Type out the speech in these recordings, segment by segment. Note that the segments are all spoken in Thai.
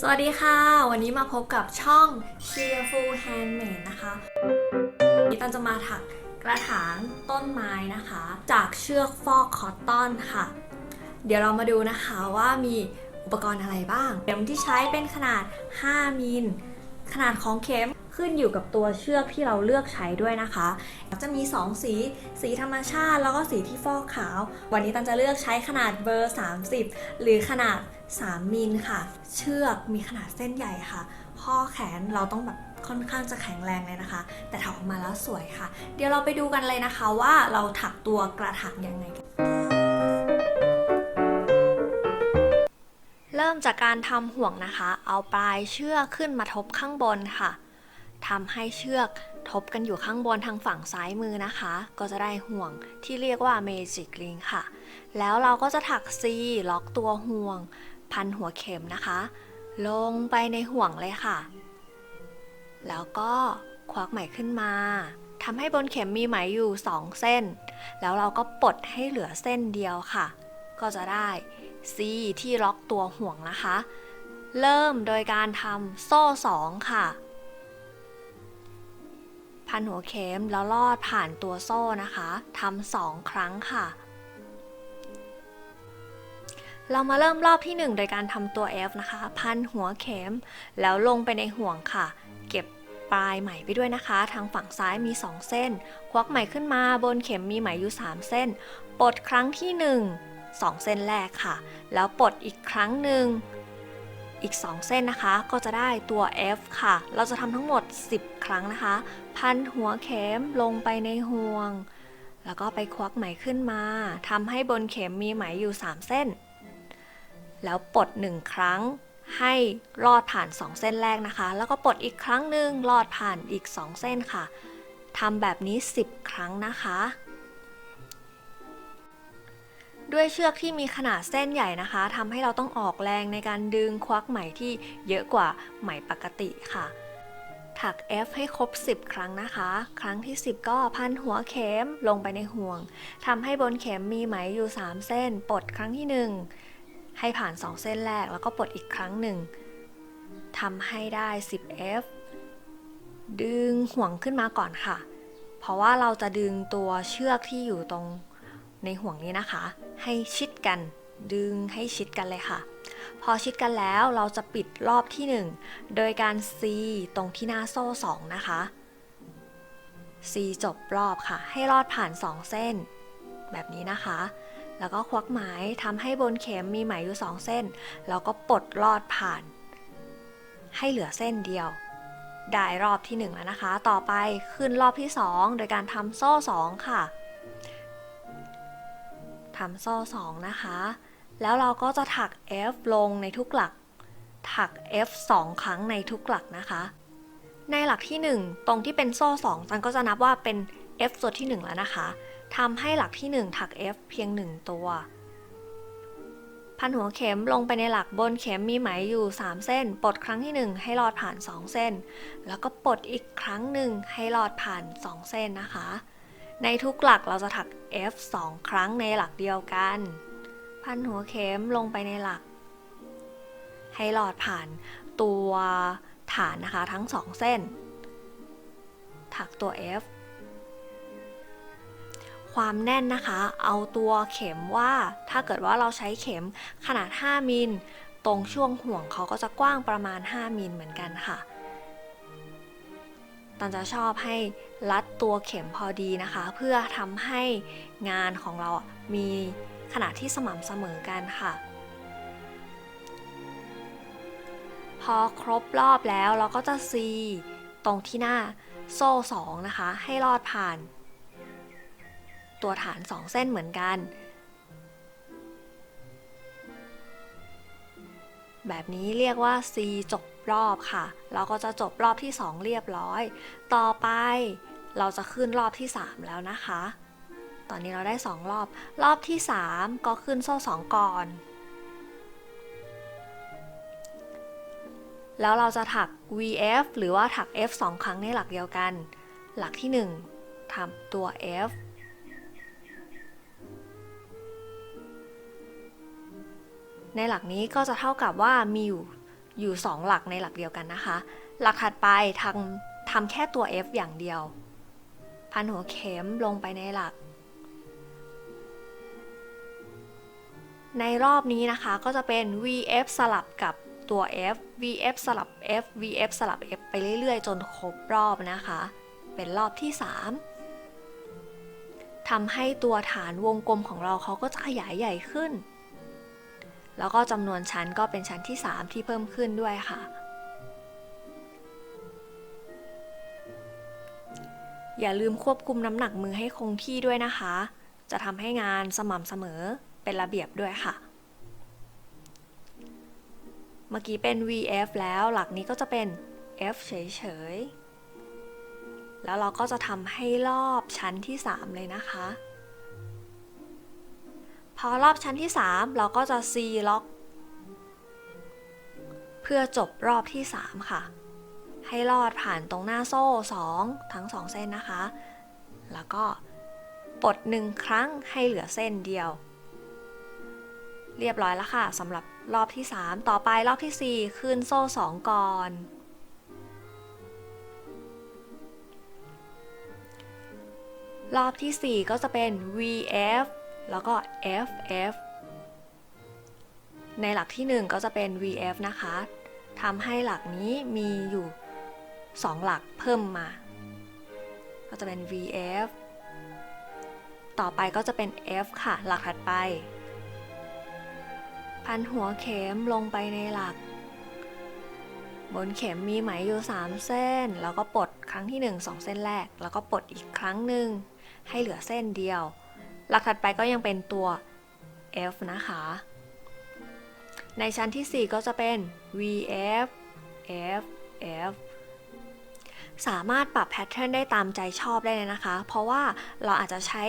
สวัสดีค่ะ วันนี้มาพบกับช่อง Cheerful Handmade นะคะวันนี้ตันจะมาถักกระถางต้นไม้นะคะ จากเชือกฟอกคอตตอนค่ะ เดี๋ยวเรามาดูนะคะว่ามีอุปกรณ์อะไรบ้าง เข็มที่ใช้เป็นขนาด 5 มิล ขนาดของเข็ม ขึ้นอยู่กับตัวเชือกที่เราเลือกใช้ด้วยนะคะ จะมี 2 สี สีธรรมชาติแล้วก็สีที่ฟอกขาว วันนี้ตันจะเลือกใช้ขนาดเบอร์ 30 หรือขนาด 3 มิลค่ะ เชือกมีขนาดเส้นใหญ่ค่ะ ข้อแขนเราต้องแบบค่อนข้างจะแข็งแรงเลยนะคะ แต่ถักออกมาแล้วสวยค่ะ เดี๋ยวเราไปดูกันเลยนะคะว่าเราถักตัวกระถางยังไงกันเริ่มจากการทำห่วงนะคะ เอาปลายเชือกขึ้นมาทบข้างบนค่ะ ทำให้เชือกทบกันอยู่ข้างบนทางฝั่งซ้ายมือนะคะ ก็จะได้ห่วงที่เรียกว่า Magic Ring ค่ะ แล้วเราก็จะถัก C ล็อกตัวห่วง พันหัวเข็มนะคะ ลงไปในห่วงเลยค่ะ แล้วก็ควักไหมขึ้นมาทำให้บนเข็มมีไหมอยู่ 2 เส้น แล้วเราก็ปลดให้เหลือเส้นเดียวค่ะ ก็จะได้ C ที่ล็อกตัวห่วงนะคะ เริ่มโดยการทำโซ่ 2 ค่ะ พันหัวเข็มแล้วลอดผ่านตัวโซ่นะคะทำสองครั้งค่ะ เรามาเริ่มรอบที่ 1 โดยการทำตัว F นะคะ พันหัวเข็ม แล้วลงไปในห่วงค่ะ เก็บปลายไหมไปด้วยนะคะ ทางฝั่งซ้ายมี 2 เส้น ควักไหมขึ้นมาบนเข็มมีไหมอยู่ 3 เส้น ปลดครั้งที่ 1 2 เส้นแรกค่ะ แล้วปลดอีกครั้งหนึ่ง อีก 2 เส้นนะคะ ก็จะได้ตัว F ค่ะ เราจะทำทั้งหมด 10 ครั้งนะคะ พันหัวเข็มลงไปในห่วง แล้วก็ไปควักไหมขึ้นมาทำให้บนเข็มมีไหมอยู่ 3 เส้น แล้วปลด 1 ครั้งให้ลอดผ่าน 2 เส้นแรกนะคะ แล้วก็ปลดอีกครั้งหนึ่งลอดผ่านอีก 2 เส้นค่ะทำแบบนี้ 10 ครั้งนะคะ ด้วยเชือกที่มีขนาดเส้นใหญ่นะคะทำให้เราต้องออกแรงในการดึงควักไหมที่เยอะกว่าไหมปกติค่ะ ถัก F ให้ครบ 10 ครั้งนะคะ ครั้งที่ 10 ก็พันหัวเข็มลงไปในห่วงทำให้บนเข็มมีไหมอยู่ 3 เส้น ปลดครั้งที่ 1 ให้ผ่าน 2 เส้นแรกแล้วก็ปลดอีกครั้งหนึ่งทำให้ได้ 10 F ดึงห่วงขึ้นมาก่อนค่ะ เพราะว่าเราจะดึงตัวเชือกที่อยู่ตรงในห่วงนี้นะคะ ให้ชิดกัน ดึงให้ชิดกันเลยค่ะ พอชิดกันแล้วเราจะปิดรอบที่ 1 โดยการ C ตรงที่หน้าโซ่ 2 นะคะ C จบรอบค่ะ ให้ลอดผ่าน 2 เส้น แบบนี้นะคะ แล้วก็ควักไหมทำให้บนเข็มมีไหมอยู่ 2 เส้น แล้วก็ปลดลอดผ่าน ให้เหลือเส้นเดียวได้รอบที่ 1 แล้วนะคะ ต่อไปขึ้นรอบที่ 2 โดยการทำโซ่ 2 ค่ะ ทำโซ่อ2นะคะ แล้วเราก็จะถัก F ลงในทุกหลัก ถัก F 2 ครั้งในทุกหลักนะคะ ในหลักที่ 1 ตรงที่เป็นโซ่2จันก็จะนับว่าเป็น F ส่วนที่ 1 แล้วนะคะทำให้หลักที่ 1 ถัก F เพียง 1 ตัว พันหัวเข็มลงไปในหลักบนเข็มมีไหมอยู่ 3 เส้น ปลดครั้งที่ 1 ให้ลอดผ่าน 2 เส้น แล้วก็ปลดอีกครั้งหนึ่งให้ลอดผ่าน 2 เส้นนะคะ ในทุกหลักเราจะถัก F 2 ครั้งในหลักเดียวกัน พันหัวเข็มลงไปในหลัก ให้หลอดผ่านตัวฐานนะคะทั้งสองเส้น ถักตัว F ความแน่นนะคะ เอาตัวเข็มว่าถ้าเกิดว่าเราใช้เข็มขนาด 5 มิล ตรงช่วงห่วงเขาก็จะกว้างประมาณ 5 มิลเหมือนกันค่ะ ตันจะชอบให้รัดตัวเข็มพอดีนะคะ เพื่อทำให้งานของเรามีขนาดที่สม่ำเสมอกันค่ะ พอครบรอบแล้วเราก็จะซีตรงที่หน้าโซ่2นะคะ ให้ลอดผ่าน ตัวฐาน 2 เส้นเหมือนกัน แบบนี้เรียกว่า C จบ รอบค่ะ เราก็จะจบรอบที่ 2 เรียบร้อย ต่อไปเราจะขึ้นรอบที่ 3 แล้วนะคะ ตอนนี้เราได้ 2 รอบ รอบที่ 3 ก็ขึ้นโซ่ 2 ก่อน แล้วเราจะถัก VF หรือว่าถัก F 2 ครั้งในหลักเดียวกัน หลักที่ 1ทำตัว F ในหลักนี้ก็จะเท่ากับว่ามีอยู่ อยู่ 2 หลักในหลักเดียวกันนะคะ หลักถัดไปทำทำแค่ตัว f อย่างเดียว พันหัวเข็มลงไปในหลัก ในรอบนี้นะคะก็จะเป็น vf สลับกับตัว f vf สลับ f vf สลับ f ไปเรื่อยๆ จนครบรอบนะคะ เป็นรอบที่ 3ทำให้ตัวฐานวงกลมของเราเขาก็จะขยายใหญ่ขึ้น แล้วก็จำนวนชั้นก็เป็นชั้นที่ 3 ที่เพิ่มขึ้นด้วยค่ะ อย่าลืมควบคุมน้ำหนักมือให้คงที่ด้วยนะคะ จะทำให้งานสม่ำเสมอเป็นระเบียบด้วยค่ะ เมื่อกี้เป็น VF แล้วหลักนี้ก็จะเป็น F เฉยๆ แล้วเราก็จะทำให้รอบชั้นที่ 3 เลยนะคะ พอรอบชั้นที่ 3 เราก็จะ C ล็อก เพื่อจบรอบที่ 3 ค่ะ ให้ลอดผ่านตรงหน้าโซ่ 2 ทั้ง 2 เส้นนะคะ แล้วก็ปลดหนึ่งครั้งให้เหลือเส้นเดียว เรียบร้อยแล้วค่ะสำหรับรอบที่ 3 ต่อไปรอบที่ 4 ขึ้นโซ่ 2 ก่อนรอบที่ 4 ก็จะเป็น VF แล้วก็ FF ในหลักที่ 1 ก็จะเป็น VF นะคะทำให้หลักนี้มีอยู่ 2 หลักเพิ่มมา ก็จะเป็น VF ต่อไปก็จะเป็น F ค่ะ หลักถัดไป พันหัวเข็มลงไปในหลัก บนเข็มมีไหมอยู่ 3 เส้น แล้วก็ปลดครั้งที่ 1 2 เส้นแรก แล้วก็ปลดอีกครั้งหนึ่งให้เหลือเส้นเดียว หลักถัดไปก็ยังเป็นตัว F นะคะ ในชั้นที่ 4 ก็จะเป็น VF F F สามารถปรับแพทเทิร์นได้ตามใจชอบได้เลยนะคะ เพราะว่าเราอาจจะใช้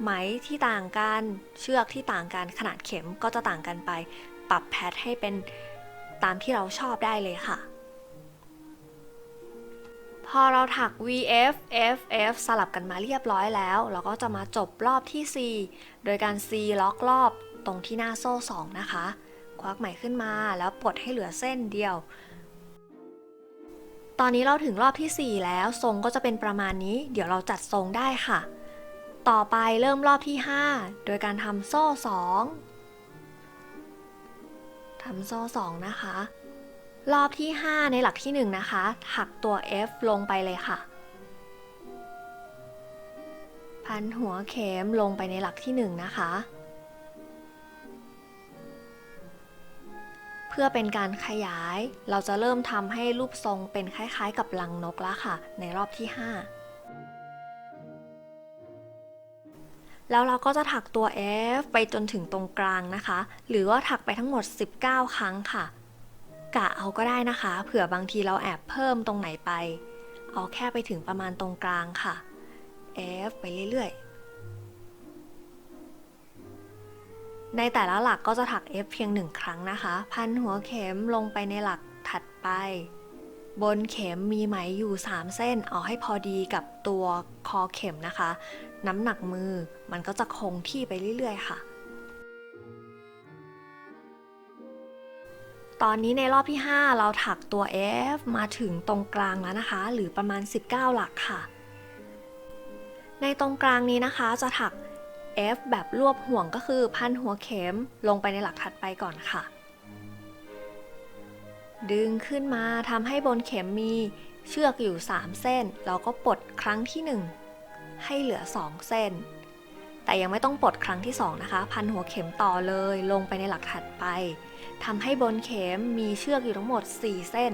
ไหมที่ต่างกัน เชือกที่ต่างกัน ขนาดเข็มก็จะต่างกันไป ปรับแพทให้เป็นตามที่เราชอบได้เลยค่ะ พอเราถัก VF FF สลับกันมาเรียบร้อยแล้ว เราก็จะมาจบรอบที่ 4 โดยการ C ล็อกรอบตรงที่หน้าโซ่ 2 นะคะ ควักไหมขึ้นมาแล้วปลดให้เหลือเส้นเดียว ตอนนี้เราถึงรอบที่ 4 แล้ว ทรงก็จะเป็นประมาณนี้ เดี๋ยวเราจัดทรงได้ค่ะ ต่อไปเริ่มรอบที่ 5 โดยการทำโซ่ 2ทำโซ่ 2 นะคะ รอบที่ 5 ในหลักที่ 1 นะคะถักตัว F ลงไปเลยค่ะ พันหัวเข็มลงไปในหลักที่ 1 นะคะ เพื่อเป็นการขยาย เราจะเริ่มทำให้รูปทรงเป็นคล้ายๆ กับลังนกแล้วค่ะ ในรอบที่ 5 แล้วเราก็จะถักตัว F ไปจนถึงตรงกลางนะคะ หรือว่าถักไปทั้งหมด 19 ครั้งค่ะ กะเอาก็ได้นะคะ เผื่อบางทีเราแอบเพิ่มตรงไหนไป เอาแค่ไปถึงประมาณตรงกลางค่ะ F ไปเรื่อยๆ ในแต่ละหลักก็จะถัก F เพียงหนึ่งครั้งนะคะ พันหัวเข็มลงไปในหลักถัดไป บนเข็มมีไหมอยู่ 3 เส้น เอาให้พอดีกับตัวคอเข็มนะคะ น้ำหนักมือมันก็จะคงที่ไปเรื่อยๆ ค่ะ ตอนนี้ในรอบที่ 5 เราถักตัว F มาถึงตรงกลางแล้วนะคะ หรือประมาณ 19 หลักค่ะ ในตรงกลางนี้นะคะจะถัก F แบบรวบห่วงก็คือพันหัวเข็มลงไปในหลักถัดไปก่อนค่ะ ดึงขึ้นมาทำให้บนเข็มมีเชือกอยู่ 3 เส้น เราก็ปลดครั้งที่ 1 ให้เหลือ 2 เส้น แต่ยังไม่ต้องปลดครั้งที่ 2 นะคะ พันหัวเข็มต่อเลยลงไปในหลักถัดไปทำให้บนเข็มมีเชือกอยู่ทั้งหมด 4 เส้น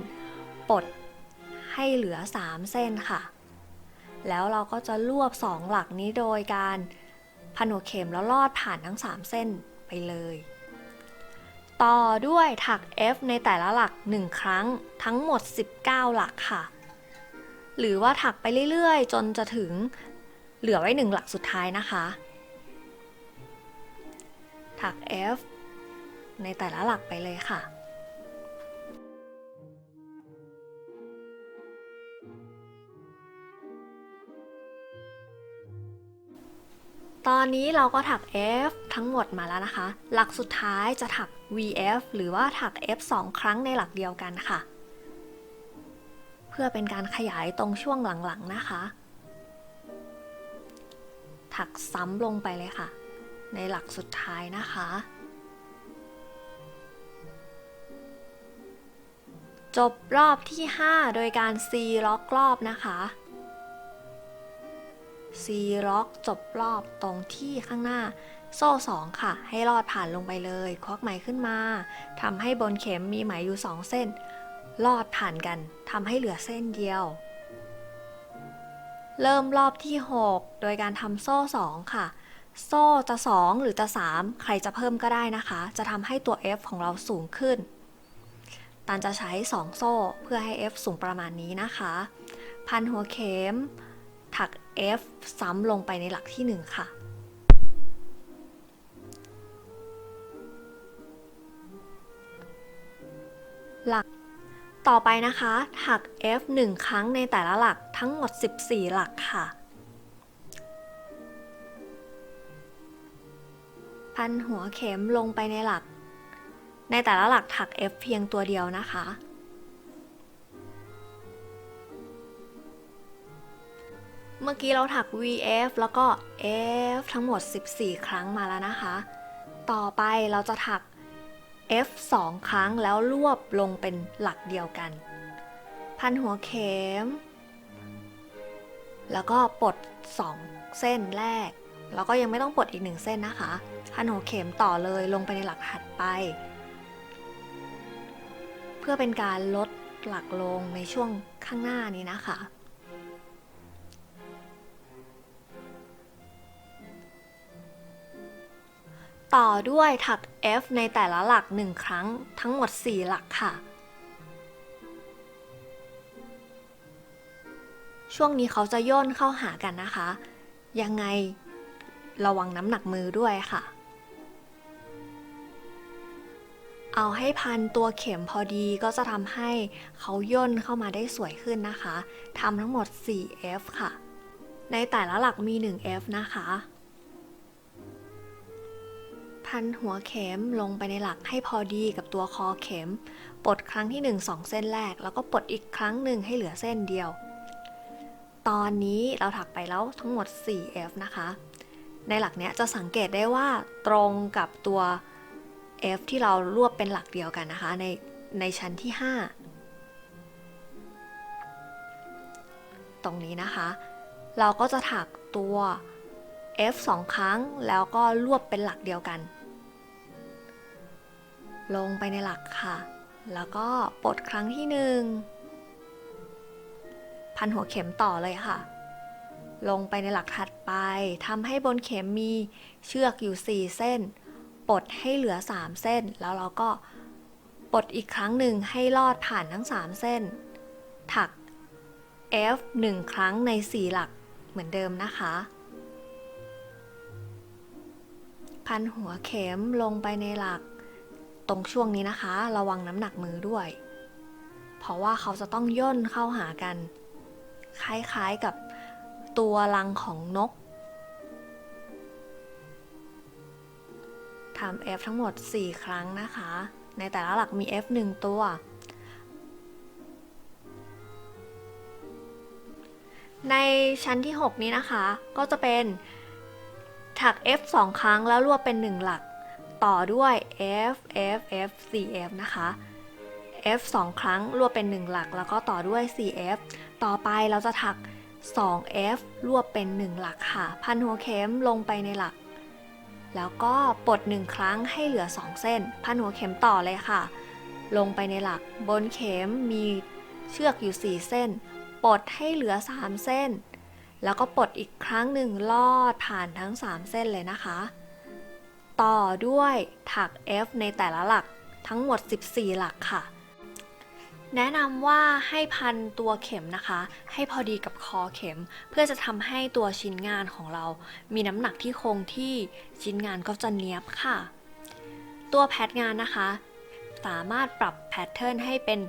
ปลดให้เหลือ 3 เส้นค่ะ แล้วเราก็จะรวบ 2 หลักนี้โดยการพันหัวเข็มแล้วลอดผ่านทั้ง 3 เส้นไปเลย ต่อด้วยถัก F ในแต่ละหลัก 1 ครั้งทั้งหมด 19 หลักค่ะ หรือว่าถักไปเรื่อยๆ จนจะถึงเหลือไว้1หลักสุดท้ายนะคะ ถัก F ในแต่ละหลักไปเลยค่ะตอนนี้เราก็ถัก F ทั้งหมดมาแล้วนะคะ หลักสุดท้ายจะถัก VF หรือว่าถัก F 2 ครั้งในหลักเดียวกันค่ะ เพื่อเป็นการขยายตรงช่วงหลังๆนะคะ ถักซ้ำลงไปเลยค่ะ ในหลักสุดท้ายนะคะ จบรอบที่ 5 โดยการ C ล็อกรอบนะคะ C ล็อกจบรอบตรงที่ข้างหน้าโซ่ 2 ค่ะ ให้ลอดผ่านลงไปเลย ควักไหมขึ้นมาทำให้บนเข็มมีไหมอยู่ 2 เส้น ลอดผ่านกันทำให้เหลือเส้นเดียว เริ่มรอบที่ 6 โดยการทำโซ่ 2 ค่ะ โซ่จะ2หรือจะ3ใครจะเพิ่มก็ได้นะคะ จะทำให้ตัว F ของเราสูงขึ้น ตันจะใช้ 2 โซ่เพื่อให้ F สูงประมาณนี้นะคะ พันหัวเข็ม ถัก F ซ้ำลงไปในหลักที่ 1 ค่ะหลัก ต่อไปนะคะ ถัก F 1 ครั้งในแต่ละหลักทั้งหมด 14 หลักค่ะ พันหัวเข็มลงไปในหลัก ในแต่ละหลักถัก F เพียงตัวเดียวนะคะ เมื่อกี้เราถัก VF แล้วก็ F ทั้งหมด 14 ครั้งมาแล้วนะคะ ต่อไปเราจะถัก F 2 ครั้งแล้วรวบลงเป็นหลักเดียวกัน พันหัวเข็ม แล้วก็ปลด 2 เส้นแรก แล้วก็ยังไม่ต้องปลดอีก1เส้นนะคะพันหัวเข็มต่อเลยลงไปในหลักถัดไป เพื่อเป็นการลดหลักลงในช่วงข้างหน้านี้นะคะ ต่อด้วยถัก F ในแต่ละหลัก 1 ครั้งทั้งหมด 4 หลักค่ะช่วงนี้เขาจะย่นเข้าหากันนะคะ ยังไง ระวังน้ำหนักมือด้วยค่ะ เอาให้พันตัวเข็มพอดีก็จะทำให้เขาย่นเข้ามาได้สวยขึ้นนะคะทำทั้งหมด 4F ค่ะ ในแต่ละหลักมี 1F นะคะ พันหัวเข็มลงไปในหลักให้พอดีกับตัวคอเข็ม ปลดครั้งที่ 1 2 เส้นแรก แล้วก็ปลดอีกครั้งหนึ่งให้เหลือเส้นเดียว ตอนนี้เราถักไปแล้วทั้งหมด 4F นะคะ ในหลักเนี้ยจะสังเกตได้ว่าตรงกับตัว F ที่เรารวบเป็นหลักเดียวกันนะคะ ในในชั้นที่ 5 ตรงนี้นะคะ เราก็จะถักตัว F 2 ครั้งแล้วก็รวบเป็นหลักเดียวกัน ลงไปในหลักค่ะ แล้วก็ปลดครั้งที่หนึ่งพันหัวเข็มต่อเลยค่ะ ลงไปในหลักถัดไปทำให้บนเข็มมีเชือกอยู่ 4 เส้น ปลดให้เหลือ 3 เส้น แล้วเราก็ปลดอีกครั้งหนึ่งให้ลอดผ่านทั้ง 3 เส้น ถัก F 1 ครั้งใน 4 หลักเหมือนเดิมนะคะ พันหัวเข็มลงไปในหลัก ตรงช่วงนี้นะคะ ระวังน้ำหนักมือด้วย เพราะว่าเขาจะต้องย่นเข้าหากัน คล้ายๆกับ ตัวรังของนกทำ F ทั้งหมด 4 ครั้งนะคะ ในแต่ละหลักมี F 1 ตัว ในชั้นที่ 6 นี้นะคะ ก็จะเป็นถัก F 2 ครั้งแล้วรวบเป็น 1 หลัก ต่อด้วย F F F 4 F นะคะ F 2 ครั้งรวบเป็น 1 หลัก แล้วก็ต่อด้วย 4F ต่อไปเราจะถัก 2F รวบเป็น 1 หลักค่ะ พันหัวเข็มลงไปในหลัก แล้วก็ปลด 1 ครั้งให้เหลือ 2 เส้น พันหัวเข็มต่อเลยค่ะ ลงไปในหลัก บนเข็มมีเชือกอยู่ 4 เส้น ปลดให้เหลือ 3 เส้น แล้วก็ปลดอีกครั้งหนึ่งลอดผ่านทั้ง 3 เส้นเลยนะคะ ต่อด้วยถัก F ในแต่ละหลักทั้งหมด 14 หลักค่ะ แนะนำว่าให้พันตัวเข็มนะคะ ให้พอดีกับคอเข็ม เพื่อจะทำให้ตัวชิ้นงานของเรา มีน้ำหนักที่คงที่ชิ้นงานก็จะเนี้ยบค่ะ ตัวแพทงานนะคะ สามารถปรับแพทเทิร์นให้เป็น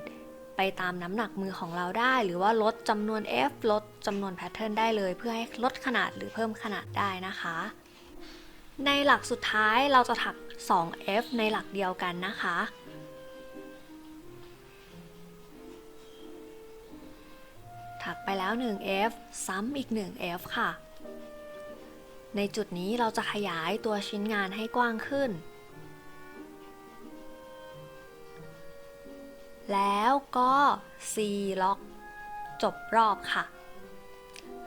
ไปตามน้ำหนักมือของเราได้ หรือว่าลดจำนวน F ลดจำนวนแพทเทิร์นได้เลย เพื่อให้ลดขนาดหรือเพิ่มขนาดได้นะคะ ในหลักสุดท้ายเราจะถัก 2F ในหลักเดียวกันนะคะ ถักไปแล้ว 1F ซ้ำอีก 1F ค่ะ ในจุดนี้เราจะขยายตัวชิ้นงานให้กว้างขึ้น แล้วก็ C ล็อก จบรอบค่ะ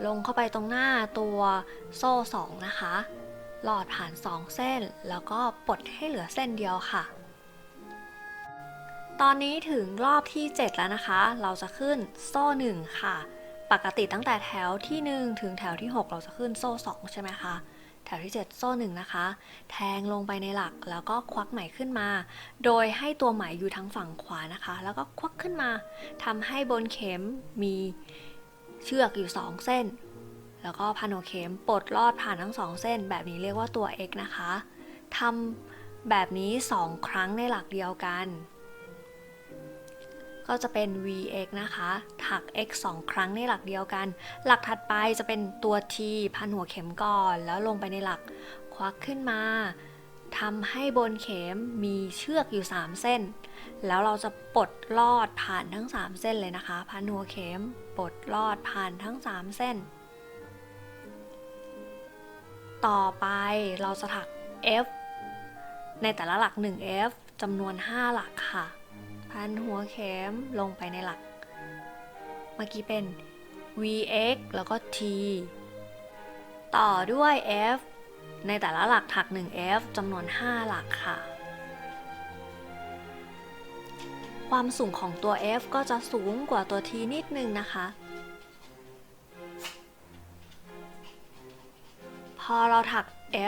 ลงเข้าไปตรงหน้าตัวโซ่ 2 นะคะ หลอดผ่าน 2 เส้น แล้วก็ปลดให้เหลือเส้นเดียวค่ะ ตอนนี้ถึงรอบที่ 7 แล้วนะคะ เราจะขึ้นโซ่ 1 ค่ะ ปกติตั้งแต่แถวที่ 1 ถึงแถวที่ 6 เราจะขึ้นโซ่ 2 ใช่ไหมคะ แถวที่ 7 โซ่ 1 นะคะ แทงลงไปในหลักแล้วก็ควักไหมขึ้นมา โดยให้ตัวไหมอยู่ทางฝั่งขวานะคะ แล้วก็ควักขึ้นมาทำให้บนเข็มมีเชือกอยู่ 2 เส้น แล้วก็พันหัวเข็มปลดลอดผ่านทั้ง 2 เส้น แบบนี้เรียกว่าตัว x นะคะทำแบบนี้ 2 ครั้งในหลักเดียวกัน ก็จะเป็น vx นะคะถัก x 2 ครั้งในหลักเดียวกัน หลักถัดไปจะเป็นตัว t พันหัวเข็มก่อน แล้วลงไปในหลักควักขึ้นมาทำให้บนเข็มมีเชือกอยู่ 3 เส้น แล้วเราจะปลดลอดผ่านทั้ง 3 เส้นเลยนะคะ พันหัวเข็มปลดลอดผ่านทั้ง 3 เส้น ต่อไปเราจะถัก F ในแต่ละหลัก 1F จำนวน 5 หลักค่ะ พันหัวเข็มลงไปในหลัก เมื่อกี้เป็น VX แล้วก็ T ต่อด้วย F ในแต่ละหลักถัก 1F จำนวน 5 หลักค่ะ ความสูงของตัว F ก็จะสูงกว่าตัว T นิดนึงนะคะ พอเราถัก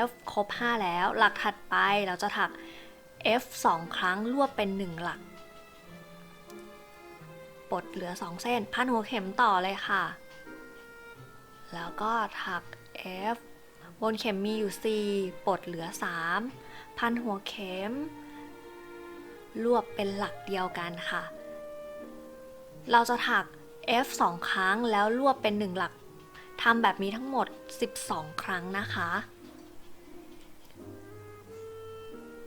F ครบ 5 แล้ว หลักถัดไปเราจะถัก F 2 ครั้งรวบเป็น 1 หลัก ปลดเหลือ 2 เส้น พันหัวเข็มต่อเลยค่ะ แล้วก็ถัก F บนเข็มมีอยู่ 4 ปลดเหลือ 3 พันหัวเข็ม รวบเป็นหลักเดียวกันค่ะ เราจะถัก F 2 ครั้งแล้วรวบเป็น 1 หลักทำแบบนี้ทั้งหมด 12 ครั้งนะคะ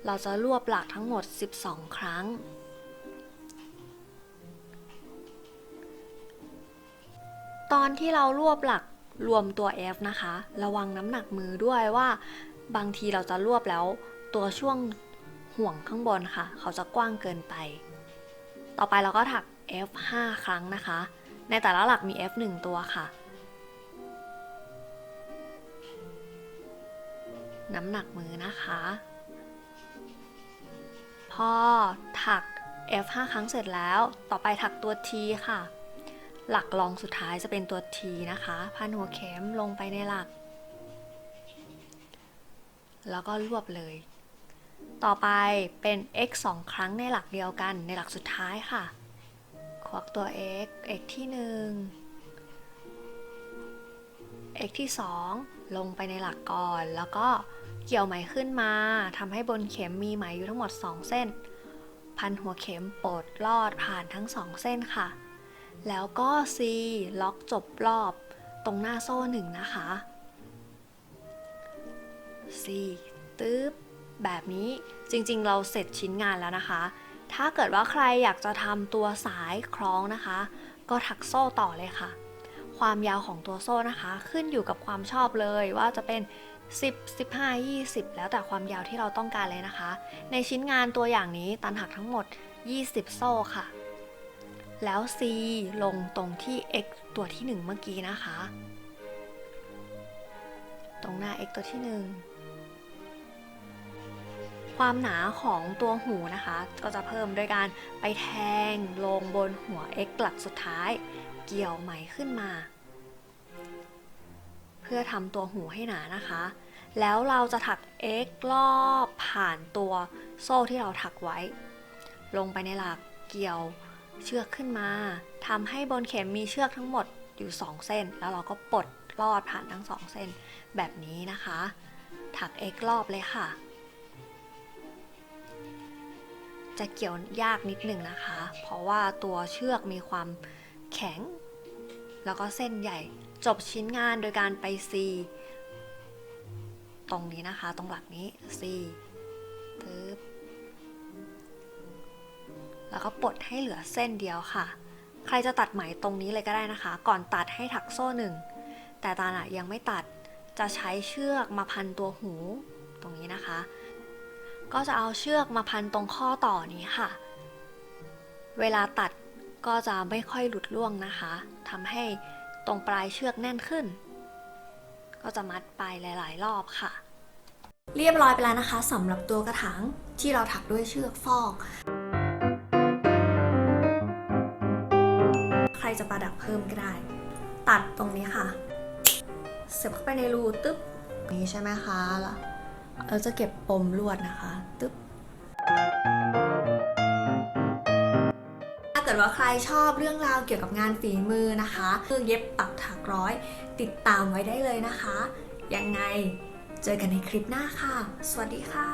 เราจะรวบหลักทั้งหมด 12 ครั้ง ตอนที่เรารวบหลักรวมตัว F นะคะ ระวังน้ำหนักมือด้วยว่า บางทีเราจะรวบแล้วตัวช่วงห่วงข้างบนค่ะ เขาจะกว้างเกินไป ต่อไปเราก็ถัก F 5 ครั้งนะคะ ในแต่ละหลักมี F 1 ตัวค่ะ น้ำหนักมือนะคะ พอถัก F 5 ครั้งเสร็จแล้ว ต่อไปถักตัว T ค่ะ หลักรองสุดท้ายจะเป็นตัว T นะคะ พันหัวเข็มลงไปในหลัก แล้วก็รวบเลย ต่อไปเป็น x 2 ครั้งในหลักเดียวกันในหลักสุดท้ายค่ะ ควักตัว x x ที่ 1 x ที่ 2 ลงไปในหลักก่อน แล้วก็เกี่ยวไหมขึ้นมาทำให้บนเข็มมีไหมอยู่ทั้งหมด 2 เส้น พันหัวเข็มปลดลอดผ่านทั้ง 2 เส้นค่ะ แล้วก็ C ล็อกจบรอบตรงหน้าโซ่หนึ่งนะคะ C ตึ๊บแบบนี้จริงๆ เราเสร็จชิ้นงานแล้วนะคะ ถ้าเกิดว่าใครอยากจะทำตัวสายคล้องนะคะ ก็ถักโซ่ต่อเลยค่ะ ความยาวของตัวโซ่นะคะ ขึ้นอยู่กับความชอบเลยว่าจะเป็น 10 15 20 แล้วแต่ความยาวที่เราต้องการเลยนะคะ ในชิ้นงานตัวอย่างนี้ตันหักทั้งหมด 20 โซ่ค่ะ แล้ว C ลงตรงที่ x ตัวที่ 1 เมื่อกี้นะคะ ตรงหน้า x ตัวที่ 1 ความหนาของตัวหูนะคะ ก็จะเพิ่มโดยการไปแทงลงบนหัว x หลักสุดท้าย เกี่ยวไหมขึ้นมา เพื่อทำตัวหูให้หนานะคะ แล้วเราจะถัก x รอบผ่านตัวโซ่ที่เราถักไว้ ลงไปในหลักเกี่ยว เชือกขึ้นมาทำให้บนเข็มมีเชือกทั้งหมดอยู่ 2 เส้น แล้วเราก็ปลดลอดผ่านทั้ง 2 เส้นแบบนี้นะคะ ถัก x รอบเลยค่ะ จะเกี่ยวยากนิดหนึ่งนะคะ เพราะว่าตัวเชือกมีความแข็ง แล้วก็เส้นใหญ่จบชิ้นงานโดยการไปซีตรงนี้นะคะ ตรงหลักนี้ C ปึ๊บ แล้วก็ปลดให้เหลือเส้นเดียวค่ะ ใครจะตัดไหมตรงนี้เลยก็ได้นะคะ ก่อนตัดให้ถักโซ่หนึ่ง แต่ตาลอะยังไม่ตัด จะใช้เชือกมาพันตัวหูตรงนี้นะคะ ก็จะเอาเชือกมาพันตรงข้อต่อนี้ค่ะ เวลาตัดก็จะไม่ค่อยหลุดร่วงนะคะทำให้ตรงปลายเชือกแน่นขึ้น ก็จะมัดไปหลาย ๆ รอบค่ะ เรียบร้อยไปแล้วนะคะสำหรับตัวกระถางที่เราถักด้วยเชือกฟอก จะประดับเพิ่มก็ได้ ตัดตรงนี้ค่ะ เสียบเข้าไปในรูตึ๊บนี้ใช่ไหมคะแล้วเราจะเก็บปมลวดนะคะตึ๊บถ้าเกิดว่าใครชอบเรื่องราวเกี่ยวกับงานฝีมือนะคะคือเย็บปักถักร้อย ติดตามไว้ได้เลยนะคะ ยังไงเจอกันในคลิปหน้าค่ะ สวัสดีค่ะ